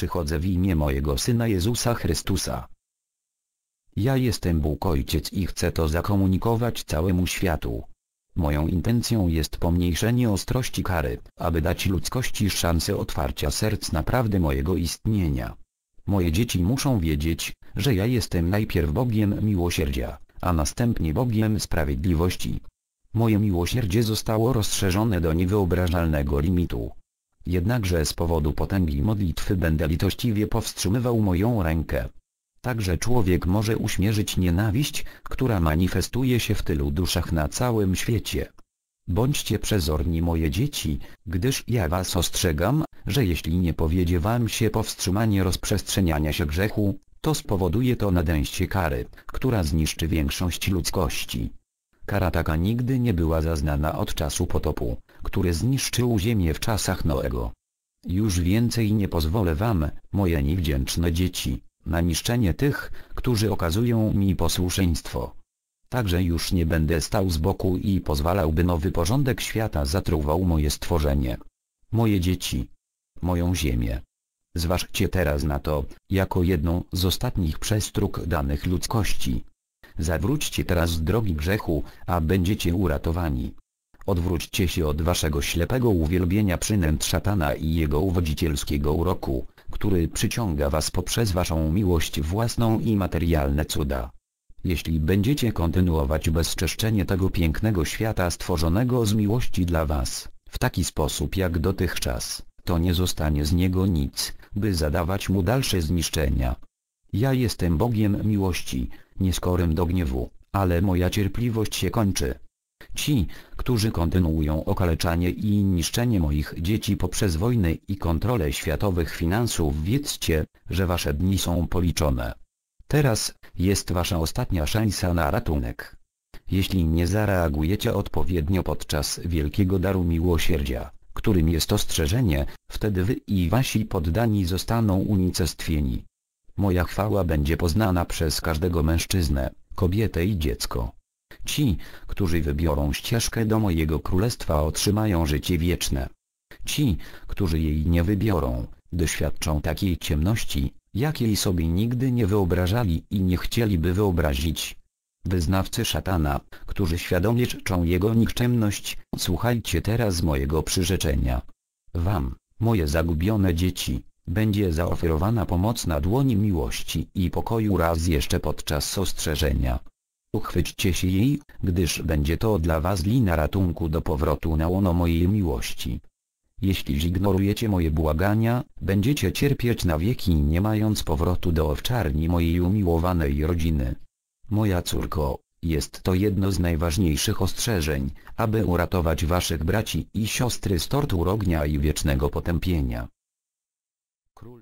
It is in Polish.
przychodzę w imię mojego Syna Jezusa Chrystusa. Ja jestem Bóg Ojciec i chcę to zakomunikować całemu światu. Moją intencją jest pomniejszenie ostrości kary, aby dać ludzkości szansę otwarcia serc naprawdę mojego istnienia. Moje dzieci muszą wiedzieć, że ja jestem najpierw Bogiem miłosierdzia, a następnie Bogiem sprawiedliwości. Moje miłosierdzie zostało rozszerzone do niewyobrażalnego limitu. Jednakże z powodu potęgi modlitwy będę litościwie powstrzymywał moją rękę. Także człowiek może uśmierzyć nienawiść, która manifestuje się w tylu duszach na całym świecie. Bądźcie przezorni moje dzieci, gdyż ja was ostrzegam, że jeśli nie powiedzie wam się powstrzymanie rozprzestrzeniania się grzechu, to spowoduje to nadejście kary, która zniszczy większość ludzkości. Kara taka nigdy nie była zaznana od czasu potopu, który zniszczył ziemię w czasach Noego. Już więcej nie pozwolę wam, moje niewdzięczne dzieci, na niszczenie tych, którzy okazują mi posłuszeństwo. Także już nie będę stał z boku i pozwalał by nowy porządek świata zatruwał moje stworzenie. Moje dzieci. Moją ziemię. Zważcie teraz na to, jako jedną z ostatnich przestróg danych ludzkości. Zawróćcie teraz z drogi grzechu, a będziecie uratowani. Odwróćcie się od waszego ślepego uwielbienia przynęt szatana i jego uwodzicielskiego uroku, który przyciąga was poprzez waszą miłość własną i materialne cuda. Jeśli będziecie kontynuować bezczeszczenie tego pięknego świata stworzonego z miłości dla was, w taki sposób jak dotychczas, to nie zostanie z niego nic, by zadawać mu dalsze zniszczenia. Ja jestem Bogiem miłości, nieskorym do gniewu, ale moja cierpliwość się kończy. Ci, którzy kontynuują okaleczanie i niszczenie moich dzieci poprzez wojny i kontrolę światowych finansów wiedzcie, że wasze dni są policzone. Teraz, jest wasza ostatnia szansa na ratunek. Jeśli nie zareagujecie odpowiednio podczas wielkiego daru miłosierdzia, którym jest ostrzeżenie, wtedy wy i wasi poddani zostaną unicestwieni. Moja chwała będzie poznana przez każdego mężczyznę, kobietę i dziecko. Ci, którzy wybiorą ścieżkę do mojego królestwa otrzymają życie wieczne. Ci, którzy jej nie wybiorą, doświadczą takiej ciemności, jakiej sobie nigdy nie wyobrażali i nie chcieliby wyobrazić. Wyznawcy szatana, którzy świadomie czczą jego nikczemność, słuchajcie teraz mojego przyrzeczenia. Wam, moje zagubione dzieci, będzie zaoferowana pomoc na dłoni miłości i pokoju raz jeszcze podczas ostrzeżenia. Uchwyćcie się jej, gdyż będzie to dla was lina ratunku do powrotu na łono mojej miłości. Jeśli zignorujecie moje błagania, będziecie cierpieć na wieki nie mając powrotu do owczarni mojej umiłowanej rodziny. Moja córko, jest to jedno z najważniejszych ostrzeżeń, aby uratować waszych braci i siostry z tortur ognia i wiecznego potępienia. Кроль.